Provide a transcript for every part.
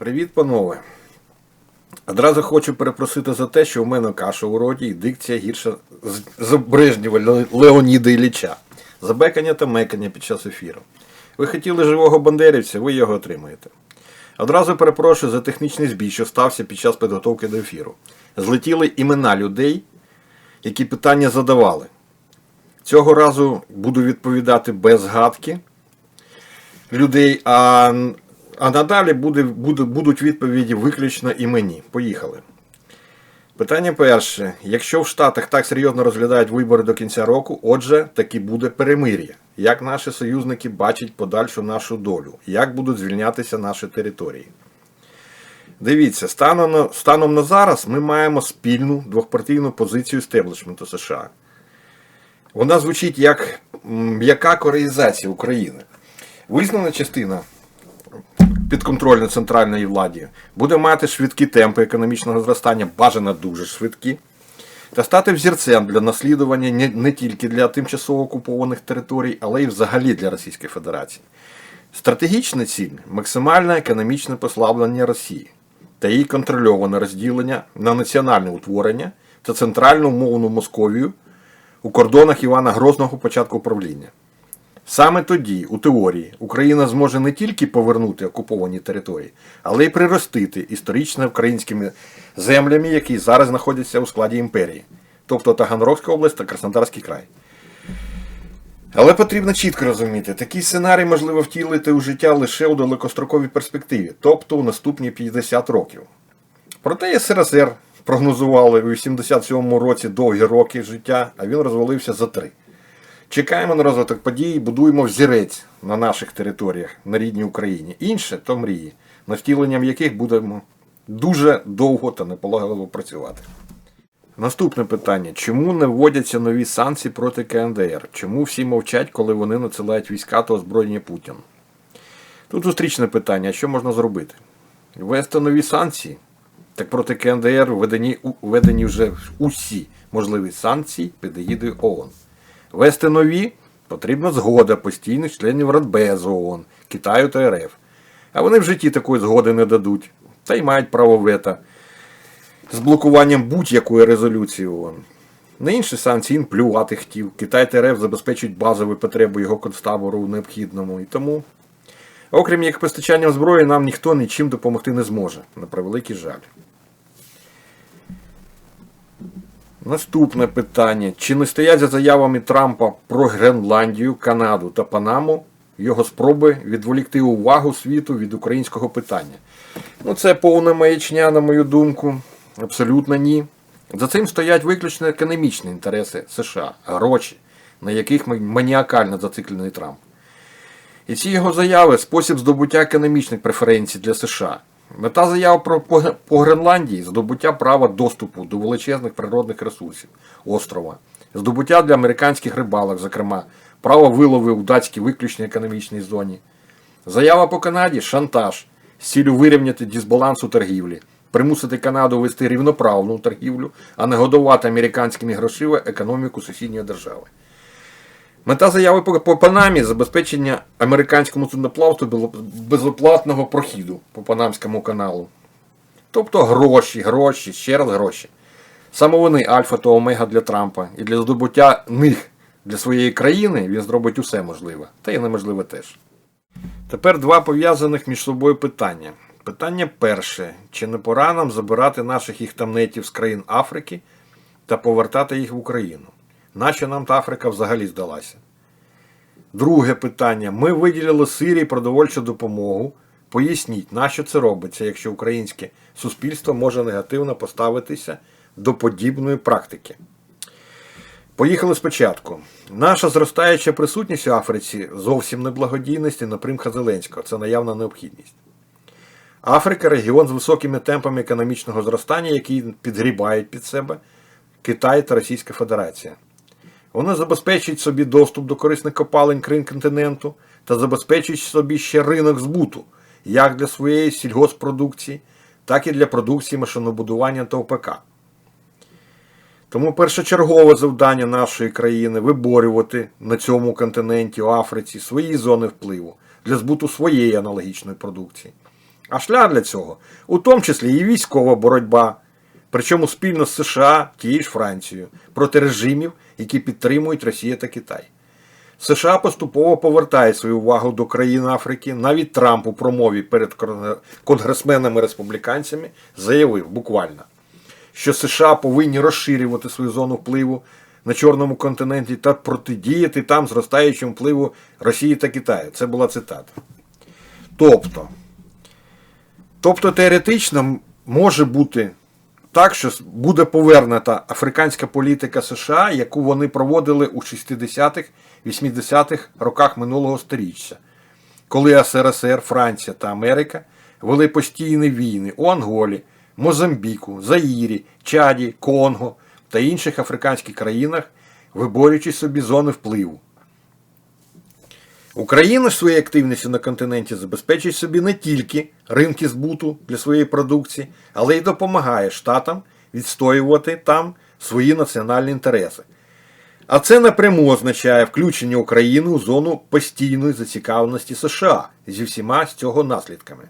Привіт, панове. Одразу хочу перепросити за те, що у мене каша у роті і дикція гірша з- Брежнєва Ле- Леоніда Ілліча. Забекання та мекання під час ефіру. Ви хотіли живого бандерівця, ви його отримаєте. Одразу перепрошую за технічний збій, що стався під час підготовки до ефіру. Злетіли імена людей, які питання задавали. Цього разу буду відповідати без згадки людей, а, а надалі буде, буде, будуть відповіді виключно і мені. Поїхали. Питання перше. Якщо в Штатах так серйозно розглядають вибори до кінця року, отже, таки буде перемир'я. Як наші союзники бачать подальшу нашу долю? Як будуть звільнятися наші території? Дивіться, станом на, станом на зараз ми маємо спільну двохпартійну позицію істеблішменту США. Вона звучить як м'яка кореїзація України. Визнана частина підконтрольна центральної владі буде мати швидкі темпи економічного зростання, бажано дуже швидкі, та стати взірцем для наслідування не, тільки для тимчасово окупованих територій, але й взагалі для Російської Федерації. Стратегічна ціль максимальне економічне послаблення Росії та її контрольоване розділення на національне утворення та центральну умовну Московію у кордонах Івана Грозного початку управління. Саме тоді, у теорії, Україна зможе не тільки повернути окуповані території, але й приростити історично українськими землями, які зараз знаходяться у складі імперії, тобто Таганрогська область та Краснодарський край. Але потрібно чітко розуміти, такий сценарій можливо втілити у життя лише у далекостроковій перспективі, тобто у наступні 50 років. Проте СРСР прогнозували у 87-му році довгі роки життя, а він розвалився за три. Чекаємо на розвиток подій, будуємо взірець на наших територіях, на рідній Україні. Інше то мрії, над втіленням яких будемо дуже довго та наполегливо працювати. Наступне питання: чому не вводяться нові санкції проти КНДР? Чому всі мовчать, коли вони надсилають війська та озброєння Путіну? Тут зустрічне питання: що можна зробити? Ввести нові санкції? Так проти КНДР введені, введені вже усі можливі санкції під егідою ООН. Вести нові потрібна згода постійних членів Радбезу ООН, Китаю та РФ. А вони в житті такої згоди не дадуть, та й мають право вето з блокуванням будь-якої резолюції ООН. На інші санкції їм плювати хотів. Китай та РФ забезпечують базові потреби його концтабору у необхідному. І тому, окрім як постачанням зброї, нам ніхто нічим допомогти не зможе, на превеликий жаль. Наступне питання. Чи не стоять за заявами Трампа про Гренландію, Канаду та Панаму його спроби відволікти увагу світу від українського питання? Ну, це повна маячня, на мою думку. Абсолютно ні. За цим стоять виключно економічні інтереси США, гроші, на яких маніакально зациклений Трамп. І ці його заяви спосіб здобуття економічних преференцій для США. Мета заяв про по, Гренландії здобуття права доступу до величезних природних ресурсів острова, здобуття для американських рибалок, зокрема, право вилови у датській виключній економічній зоні. Заява по Канаді шантаж з цілю вирівняти дисбаланс у торгівлі, примусити Канаду вести рівноправну торгівлю, а не годувати американськими грошима економіку сусідньої держави. Мета заяви по, Панамі забезпечення американському судноплавству безоплатного прохіду по Панамському каналу. Тобто гроші, гроші, ще раз гроші. Саме вони альфа та омега для Трампа. І для здобуття них для своєї країни він зробить усе можливе, та й неможливе теж. Тепер два пов'язаних між собою питання. Питання перше: чи не пора нам забирати наших їхтамнетів з країн Африки та повертати їх в Україну? Нащо нам та Африка взагалі здалася? Друге питання. Ми виділили Сирії продовольчу допомогу. Поясніть, нащо це робиться, якщо українське суспільство може негативно поставитися до подібної практики. Поїхали спочатку. Наша зростаюча присутність у Африці зовсім не благодійність і не примха Зеленського, це наявна необхідність. Африка регіон з високими темпами економічного зростання, які підгрібають під себе Китай та Російська Федерація. Вони забезпечують собі доступ до корисних копалень країн континенту та забезпечують собі ще ринок збуту, як для своєї сільгоспродукції, так і для продукції машинобудування та ОПК. Тому першочергове завдання нашої країни виборювати на цьому континенті, у Африці, свої зони впливу для збуту своєї аналогічної продукції. А шлях для цього, у тому числі і військова боротьба, причому спільно з США, тією ж Францією, проти режимів, які підтримують Росія та Китай. США поступово повертає свою увагу до країн Африки. Навіть Трамп у промові перед конгресменами-республіканцями заявив буквально, що США повинні розширювати свою зону впливу на Чорному континенті та протидіяти там зростаючому впливу Росії та Китаю. Це була цитата. Тобто, тобто теоретично може бути так, що буде повернута африканська політика США, яку вони проводили у 60-х, 80-х роках минулого століття, коли СРСР, Франція та Америка вели постійні війни у Анголі, Мозамбіку, Заїрі, Чаді, Конго та інших африканських країнах, виборюючи собі зони впливу. Україна ж своєю активністю на континенті забезпечує собі не тільки ринки збуту для своєї продукції, але й допомагає штатам відстоювати там свої національні інтереси. А це напряму означає включення України у зону постійної зацікавленості США зі всіма з цього наслідками.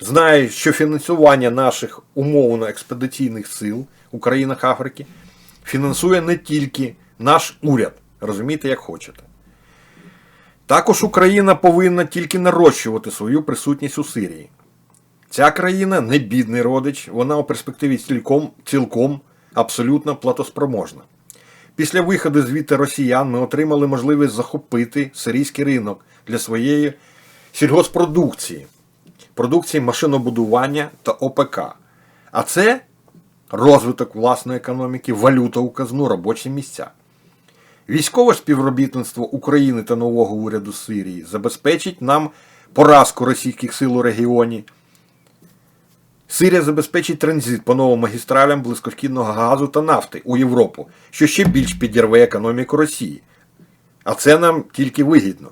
Знаю, що фінансування наших умовно експедиційних сил у країнах Африки фінансує не тільки наш уряд, розумієте, як хочете. Також Україна повинна тільки нарощувати свою присутність у Сирії. Ця країна не бідний родич, вона у перспективі цілком, цілком абсолютно платоспроможна. Після виходу звідти росіян ми отримали можливість захопити сирійський ринок для своєї сільгоспродукції, продукції машинобудування та ОПК. А це розвиток власної економіки, валюта у казну, робочі місця. Військове співробітництво України та нового уряду Сирії забезпечить нам поразку російських сил у регіоні. Сирія забезпечить транзит по новим магістралям близькосхідного газу та нафти у Європу, що ще більш підірве економіку Росії. А це нам тільки вигідно.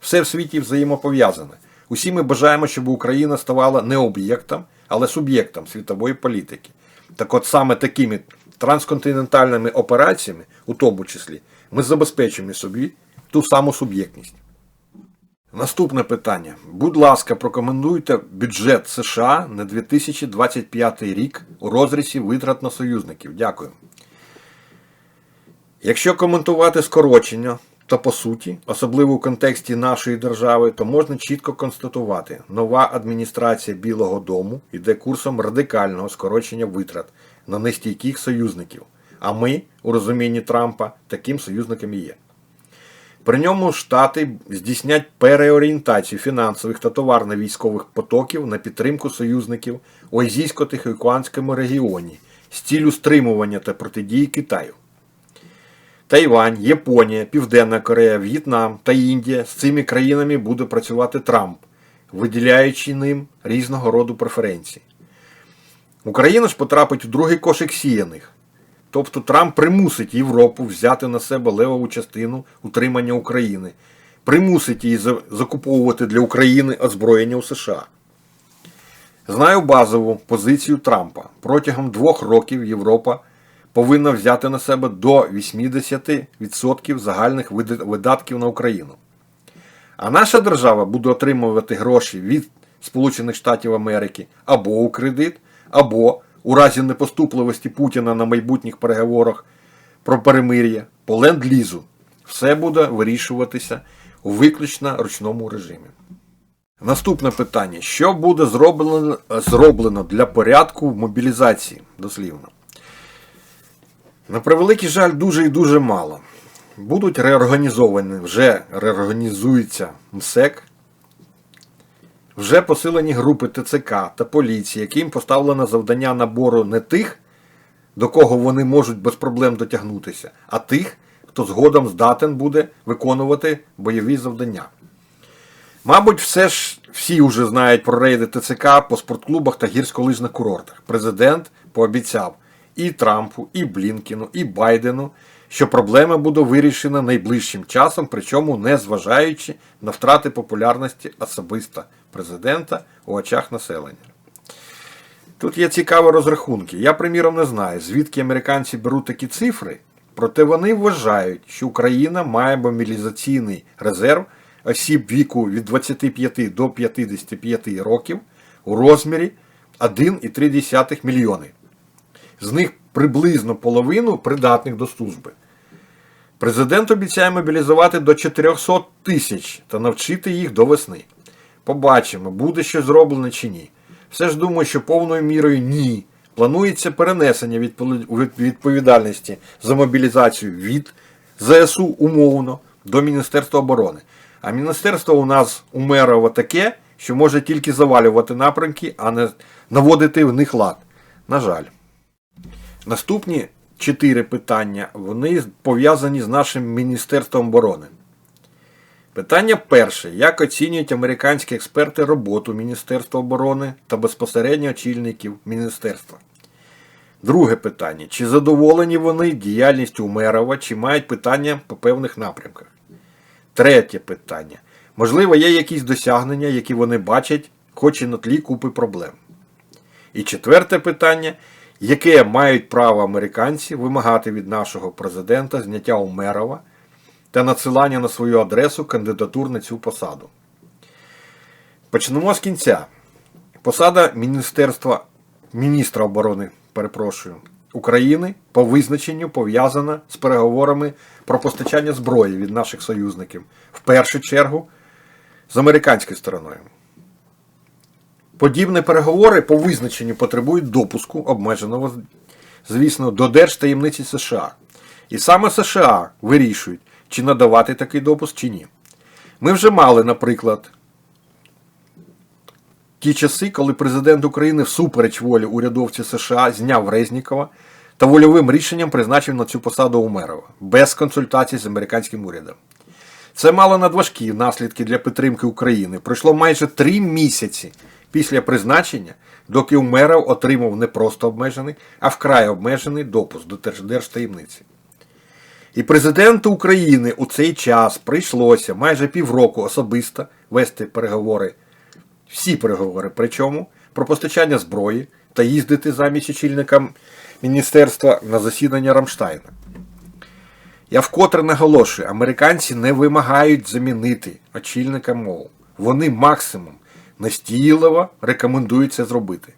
Все в світі взаємопов'язане. Усі ми бажаємо, щоб Україна ставала не об'єктом, але суб'єктом світової політики. Так от саме такими трансконтинентальними операціями, у тому числі, ми забезпечуємо собі ту саму суб'єктність. Наступне питання. Будь ласка, прокоментуйте бюджет США на 2025 рік у розрізі витрат на союзників. Дякую. Якщо коментувати скорочення, то по суті, особливо в контексті нашої держави, то можна чітко констатувати, нова адміністрація Білого Дому йде курсом радикального скорочення витрат на нестійких союзників. А ми, у розумінні Трампа, таким союзником і є. При ньому Штати здійснять переорієнтацію фінансових та товарно-військових потоків на підтримку союзників у Азійсько-Тихоокеанському регіоні з ціллю стримування та протидії Китаю. Тайвань, Японія, Південна Корея, В'єтнам та Індія з цими країнами буде працювати Трамп, виділяючи ним різного роду преференції. Україна ж потрапить у другий кошик сіяних. Тобто Трамп примусить Європу взяти на себе левову частину утримання України, примусить її закуповувати для України озброєння у США. Знаю базову позицію Трампа. Протягом двох років Європа повинна взяти на себе до 80% загальних видатків на Україну. А наша держава буде отримувати гроші від Сполучених Штатів Америки або у кредит, або у разі непоступливості Путіна на майбутніх переговорах про перемир'я по ленд-лізу. Все буде вирішуватися у виключно ручному режимі. Наступне питання: що буде зроблено зроблено для порядку в мобілізації дослівно? На превеликий жаль, дуже і дуже мало. Будуть реорганізовані, вже реорганізується МСЕК, вже посилені групи ТЦК та поліції, яким поставлено завдання набору не тих, до кого вони можуть без проблем дотягнутися, а тих, хто згодом здатен буде виконувати бойові завдання. Мабуть, все ж всі вже знають про рейди ТЦК по спортклубах та гірськолижних курортах. Президент пообіцяв і Трампу, і Блінкіну, і Байдену, що проблема буде вирішена найближчим часом, причому не зважаючи на втрати популярності особисто президента у очах населення. Тут є цікаві розрахунки. Я, приміром, не знаю, звідки американці беруть такі цифри, проте вони вважають, що Україна має мобілізаційний резерв осіб віку від 25 до 55 років у розмірі 1,3 мільйони. З них приблизно половину придатних до служби. Президент обіцяє мобілізувати до 400 тисяч та навчити їх до весни. Побачимо, буде щось зроблено чи ні. Все ж думаю, що повною мірою ні. Планується перенесення відповідальності за мобілізацію від ЗСУ умовно до Міністерства оборони. А міністерство у нас у Мерова таке, що може тільки завалювати напрямки, а не наводити в них лад. На жаль. Наступні чотири питання вони пов'язані з нашим Міністерством оборони. Питання перше. Як оцінюють американські експерти роботу Міністерства оборони та безпосередньо очільників міністерства? Друге питання. Чи задоволені вони діяльністю Умерова, чи мають питання по певних напрямках? Третє питання. Можливо, є якісь досягнення, які вони бачать, хоч і на тлі купи проблем. І четверте питання. Яке мають право американці вимагати від нашого президента зняття Умерова та надсилання на свою адресу кандидатур на цю посаду? Почнемо з кінця. Посада Міністерства міністра оборони, перепрошую, України по визначенню пов'язана з переговорами про постачання зброї від наших союзників, в першу чергу з американською стороною. Подібні переговори по визначенню потребують допуску обмеженого, звісно, до держтаємниці США. І саме США вирішують, чи надавати такий допуск, чи ні. Ми вже мали, наприклад, ті часи, коли президент України всупереч волі урядовців США зняв Резнікова та вольовим рішенням призначив на цю посаду Умерова без консультацій з американським урядом. Це мало надважкі наслідки для підтримки України. Пройшло майже три місяці після призначення, доки Умеров отримав не просто обмежений, а вкрай обмежений допуск до держ- держтаємниці. І президенту України у цей час прийшлося майже півроку особисто вести переговори, всі переговори, причому про постачання зброї та їздити замість очільника міністерства на засідання Рамштайна. Я вкотре наголошую, американці не вимагають замінити очільника МОУ. Вони максимум настійливо рекомендують це зробити.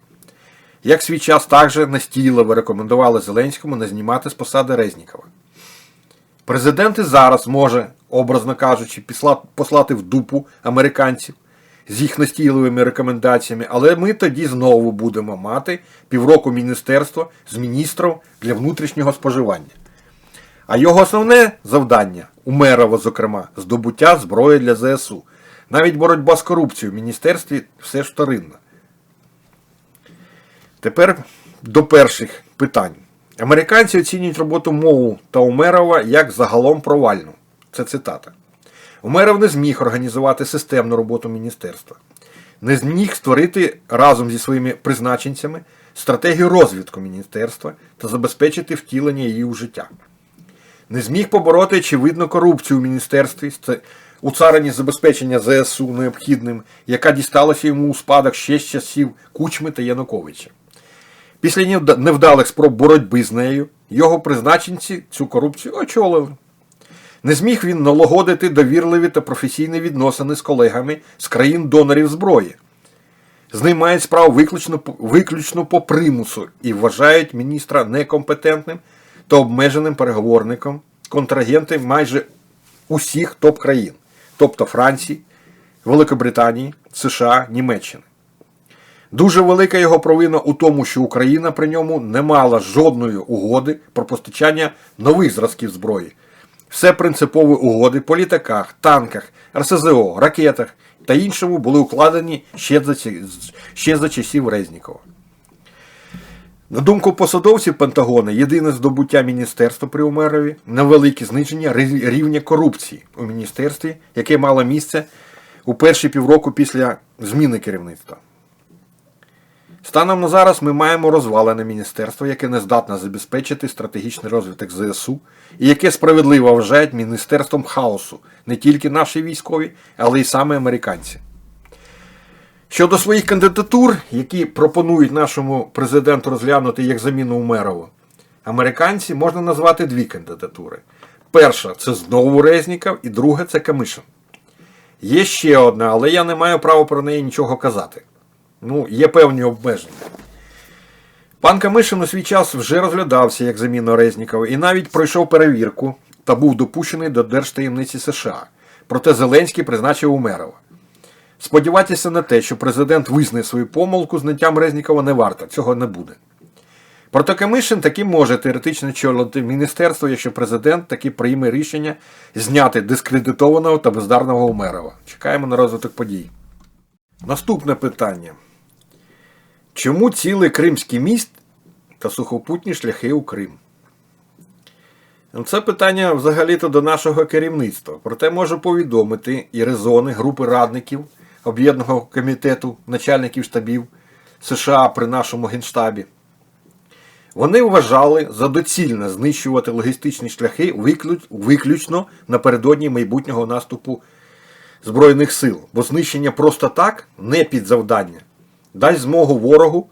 Як свій час також настійливо рекомендували Зеленському не знімати з посади Резнікова. Президент і зараз може, образно кажучи, послати в дупу американців з їх настійливими рекомендаціями, але ми тоді знову будемо мати півроку міністерства з міністром для внутрішнього споживання. А його основне завдання у Мерова, зокрема, здобуття зброї для ЗСУ. Навіть боротьба з корупцією в міністерстві все ж вторинна. Тепер до перших питань. Американці оцінюють роботу Моу та Умерова як загалом провальну. Це цитата. Умеров не зміг організувати системну роботу міністерства, не зміг створити разом зі своїми призначенцями стратегію розвитку міністерства та забезпечити втілення її у життя. Не зміг побороти очевидну корупцію у міністерстві, у царині забезпечення ЗСУ необхідним, яка дісталася йому у спадок ще з часів Кучми та Януковича. Після невдалих спроб боротьби з нею, його призначенці цю корупцію очолили. Не зміг він налагодити довірливі та професійні відносини з колегами з країн донорів зброї. З ним мають справу виключно, виключно по примусу і вважають міністра некомпетентним та обмеженим переговорником контрагенти майже усіх топ-країн, тобто Франції, Великобританії, США, Німеччини. Дуже велика його провина у тому, що Україна при ньому не мала жодної угоди про постачання нових зразків зброї. Все принципові угоди по літаках, танках, РСЗО, ракетах та іншому були укладені ще за, ще за часів Резнікова. На думку посадовців Пентагону, єдине здобуття міністерства при Умерові невелике зниження рівня корупції у міністерстві, яке мало місце у перші півроку після зміни керівництва. Станом на зараз ми маємо розвалене міністерство, яке не здатне забезпечити стратегічний розвиток ЗСУ і яке справедливо вважають міністерством хаосу не тільки наші військові, але й саме американці. Щодо своїх кандидатур, які пропонують нашому президенту розглянути як заміну Умерову, американці можна назвати дві кандидатури. Перша це знову Резніков, і друга це Камишин. Є ще одна, але я не маю права про неї нічого казати. Ну, є певні обмеження. Пан Камишин у свій час вже розглядався як заміна Резнікова і навіть пройшов перевірку та був допущений до держтаємниці США. Проте Зеленський призначив Умерова. Сподіватися на те, що президент визнає свою помилку зняттям Резнікова не варто, цього не буде. Проте Камишин таки може теоретично очолити міністерство, якщо президент таки прийме рішення зняти дискредитованого та бездарного Умерова. Чекаємо на розвиток подій. Наступне питання. Чому цілий Кримський міст та сухопутні шляхи у Крим? Ну, Це питання взагалі-то до нашого керівництва. Проте можу повідомити і резони групи радників Об'єднаного комітету начальників штабів США при нашому генштабі. Вони вважали за доцільне знищувати логістичні шляхи виключно напередодні майбутнього наступу Збройних сил, бо знищення просто так не під завдання дасть змогу ворогу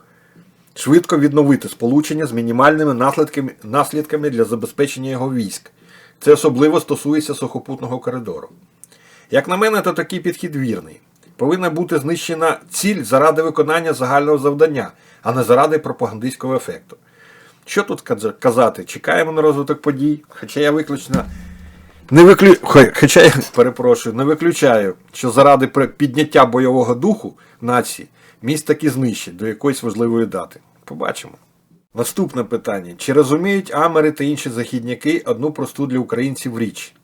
швидко відновити сполучення з мінімальними наслідками, наслідками для забезпечення його військ. Це особливо стосується сухопутного коридору. Як на мене, то такий підхід вірний. Повинна бути знищена ціль заради виконання загального завдання, а не заради пропагандистського ефекту. Що тут казати? Чекаємо на розвиток подій, хоча я виключно не виклю... Хоча я перепрошую, не виключаю, що заради підняття бойового духу нації міст таки знищить до якоїсь важливої дати. Побачимо. Наступне питання. Чи розуміють Амери та інші західняки одну просту для українців річ?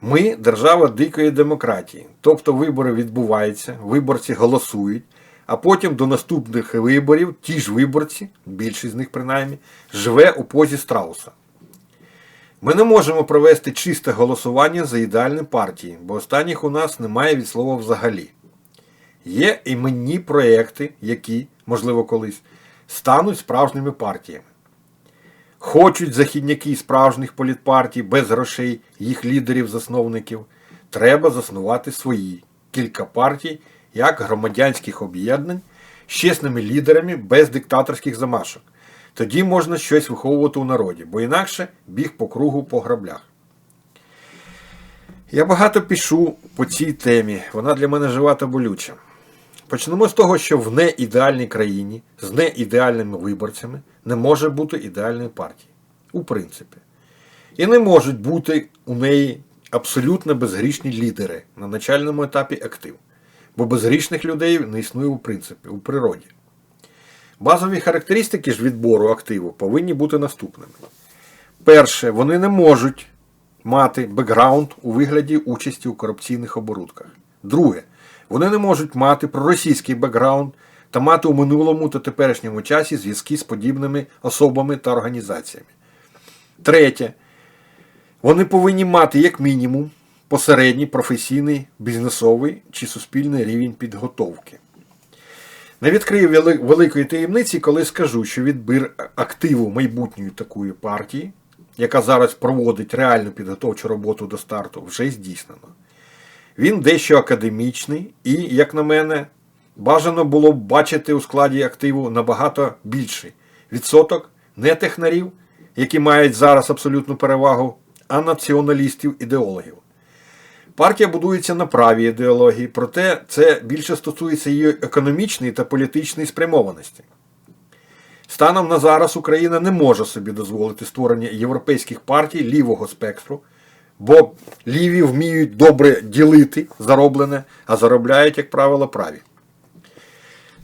Ми держава дикої демократії. Тобто вибори відбуваються, виборці голосують, а потім до наступних виборів ті ж виборці, більшість з них принаймні, живе у позі страуса. Ми не можемо провести чисте голосування за ідеальні партії, бо останніх у нас немає від слова взагалі. Є іменні проекти, які, можливо, колись, стануть справжніми партіями. Хочуть західняки справжніх політпартій без грошей, їх лідерів-засновників, треба заснувати свої кілька партій, як громадянських об'єднань з чесними лідерами без диктаторських замашок. Тоді можна щось виховувати у народі, бо інакше біг по кругу по граблях. Я багато пишу по цій темі, вона для мене жива та болюча. Почнемо з того, що в неідеальній країні з неідеальними виборцями не може бути ідеальної партії. У принципі. І не можуть бути у неї абсолютно безгрішні лідери на начальному етапі актив. Бо безгрішних людей не існує у принципі, у природі. Базові характеристики ж відбору активу повинні бути наступними. Перше, вони не можуть мати бекграунд у вигляді участі у корупційних оборудках. Друге, вони не можуть мати проросійський бекграунд та мати у минулому та теперішньому часі зв'язки з подібними особами та організаціями. Третє, вони повинні мати як мінімум посередній професійний, бізнесовий чи суспільний рівень підготовки. Не відкрию великої таємниці, коли скажу, що відбір активу майбутньої такої партії, яка зараз проводить реальну підготовчу роботу до старту, вже здійснено. Він дещо академічний і, як на мене, бажано було б бачити у складі активу набагато більший відсоток не технарів, які мають зараз абсолютну перевагу, а націоналістів-ідеологів. Партія будується на правій ідеології, проте це більше стосується її економічної та політичної спрямованості. Станом на зараз Україна не може собі дозволити створення європейських партій лівого спектру, бо ліві вміють добре ділити зароблене, а заробляють, як правило, праві.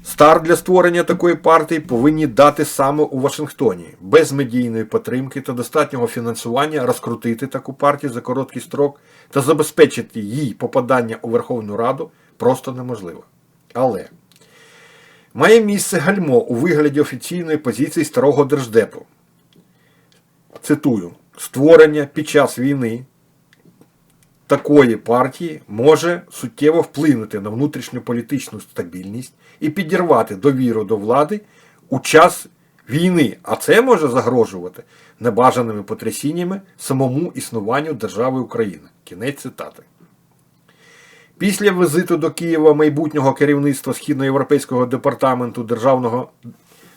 Старт для створення такої партії повинні дати саме у Вашингтоні, без медійної підтримки та достатнього фінансування розкрутити таку партію за короткий строк та забезпечити їй попадання у Верховну Раду просто неможливо. Але має місце гальмо у вигляді офіційної позиції старого держдепу. Цитую: створення під час війни такої партії може суттєво вплинути на внутрішню політичну стабільність і підірвати довіру до влади у час війни, а це може загрожувати небажаними потрясіннями самому існуванню держави України. Кінець цитати. Після візиту до Києва майбутнього керівництва Східноєвропейського департаменту Державного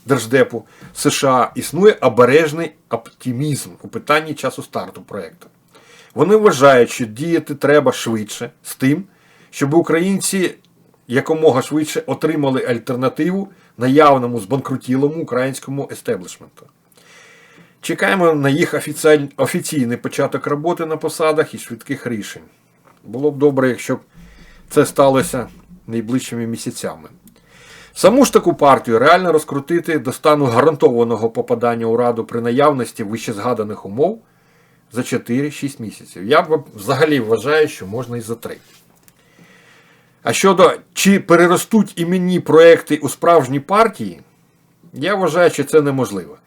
Держдепу США існує обережний оптимізм у питанні часу старту проєкту. Вони вважають, що діяти треба швидше з тим, щоб українці якомога швидше отримали альтернативу наявному збанкрутілому українському естеблішменту. Чекаємо на їх офіціаль- офіційний початок роботи на посадах і швидких рішень. Було б добре, якщо б це сталося найближчими місяцями. Саму ж таку партію реально розкрутити до стану гарантованого попадання у раду при наявності вищезгаданих умов за 4-6 місяців. Я взагалі вважаю, що можна і за 3. А щодо чи переростуть іменні проекти у справжні партії, я вважаю, що це неможливо.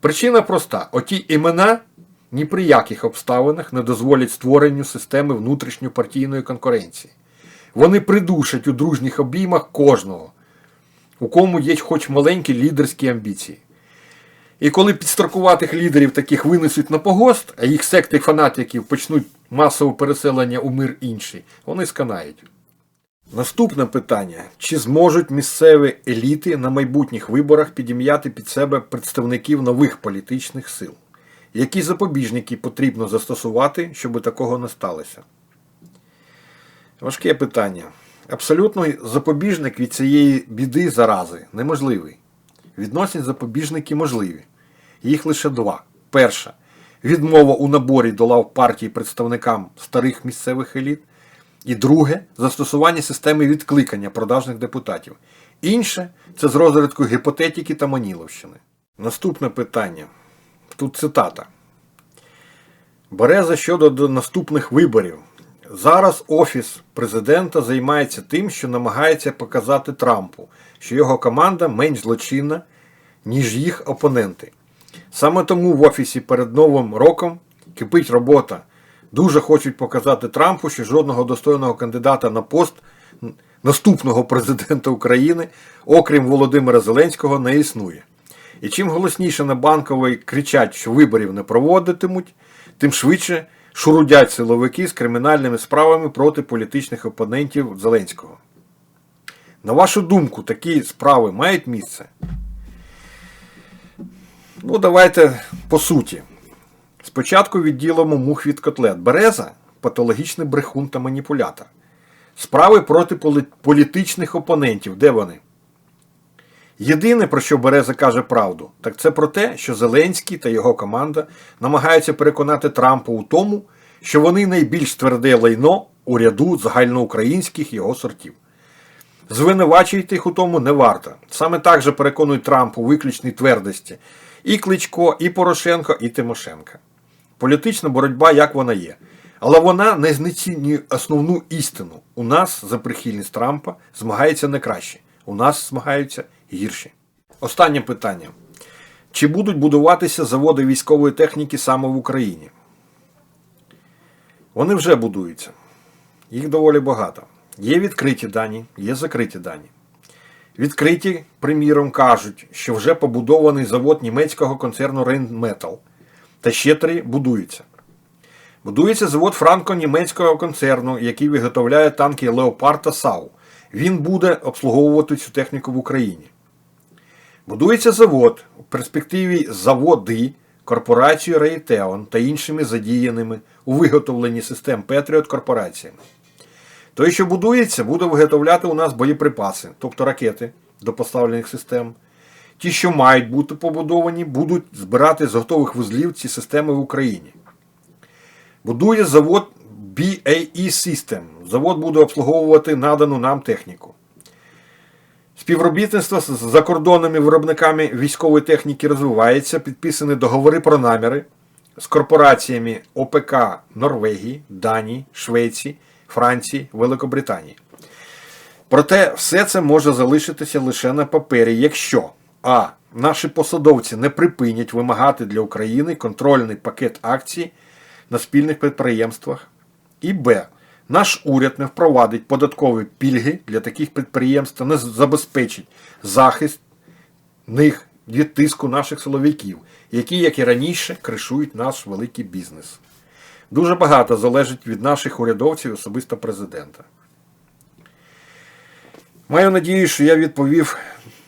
Причина проста: оті імена ні при яких обставинах не дозволять створенню системи внутрішньопартійної конкуренції. Вони придушать у дружніх обіймах кожного, у кому є хоч маленькі лідерські амбіції. І коли підстрокуватих лідерів таких винесуть на погост, а їх секти фанатиків почнуть масове переселення у мир інший, вони сканають. Наступне питання: чи зможуть місцеві еліти на майбутніх виборах підім'яти під себе представників нових політичних сил? Які запобіжники потрібно застосувати, щоб такого не сталося? Важке питання. Абсолютно запобіжник від цієї біди зарази неможливий. Відносні запобіжники можливі. Їх лише два. Перша відмова у наборі до лав партії представникам старих місцевих еліт. І друге застосування системи відкликання продажних депутатів. Інше це з розрядку гіпотетики та Маніловщини. Наступне питання. Тут цитата. Береза щодо наступних виборів. Зараз Офіс президента займається тим, що намагається показати Трампу, що його команда менш злочинна, ніж їх опоненти. Саме тому в Офісі перед Новим роком кипить робота. Дуже хочуть показати Трампу, що жодного достойного кандидата на пост наступного президента України, окрім Володимира Зеленського, не існує. І чим голосніше на банковій кричать, що виборів не проводитимуть, тим швидше шурудять силовики з кримінальними справами проти політичних опонентів Зеленського. На вашу думку, такі справи мають місце? Ну, давайте по суті. Спочатку відділимо мух від котлет. Береза патологічний брехун та маніпулятор. Справи проти політичних опонентів. Де вони? Єдине, про що Береза каже правду, так це про те, що Зеленський та його команда намагаються переконати Трампа у тому, що вони найбільш тверде лайно у ряду загальноукраїнських його сортів. Звинувачувати їх у тому не варто. Саме так же переконують Трамп у виключній твердості і Кличко, і Порошенко, і Тимошенка. Політична боротьба, як вона є. Але вона не знецінює основну істину. У нас за прихильність Трампа змагається не краще. У нас змагаються гірші. Останнє питання. Чи будуть будуватися заводи військової техніки саме в Україні? Вони вже будуються. Їх доволі багато. Є відкриті дані, є закриті дані. Відкриті, приміром, кажуть, що вже побудований завод німецького концерну Rheinmetall. Та ще три будуються. Будується завод франко-німецького концерну, який виготовляє танки Леопард та САУ. Він буде обслуговувати цю техніку в Україні. Будується завод, у перспективі заводи корпорацією Raytheon та іншими задіяними у виготовленні систем Patriot корпораціями. Той, що будується, буде виготовляти у нас боєприпаси, тобто ракети до поставлених систем. Ті, що мають бути побудовані, будуть збирати з готових вузлів ці системи в Україні. Будує завод BAE System. Завод буде обслуговувати надану нам техніку. Співробітництво з закордонними виробниками військової техніки розвивається, підписані договори про наміри з корпораціями ОПК Норвегії, Данії, Швеції, Франції, Великобританії. Проте все це може залишитися лише на папері, якщо а. Наші посадовці не припинять вимагати для України контрольний пакет акцій на спільних підприємствах, і Б. Наш уряд не впровадить податкові пільги для таких підприємств та не забезпечить захист них від тиску наших силовиків, які, як і раніше, кришують наш великий бізнес. Дуже багато залежить від наших урядовців особисто президента. Маю надію, що я відповів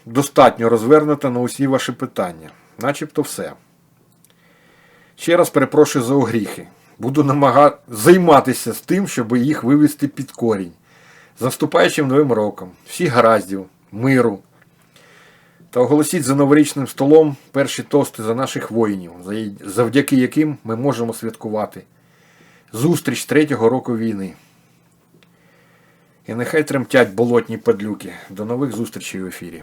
достатньо розвернуто на усі ваші питання. Начебто все. Ще раз перепрошую за огріхи. Буду намагатися займатися з тим, щоб їх вивести під корінь. З наступаючим новим роком, всіх гараздів, миру. Та оголосіть за новорічним столом перші тости за наших воїнів, завдяки яким ми можемо святкувати зустріч третього року війни. І нехай тремтять болотні падлюки. До нових зустрічей в ефірі.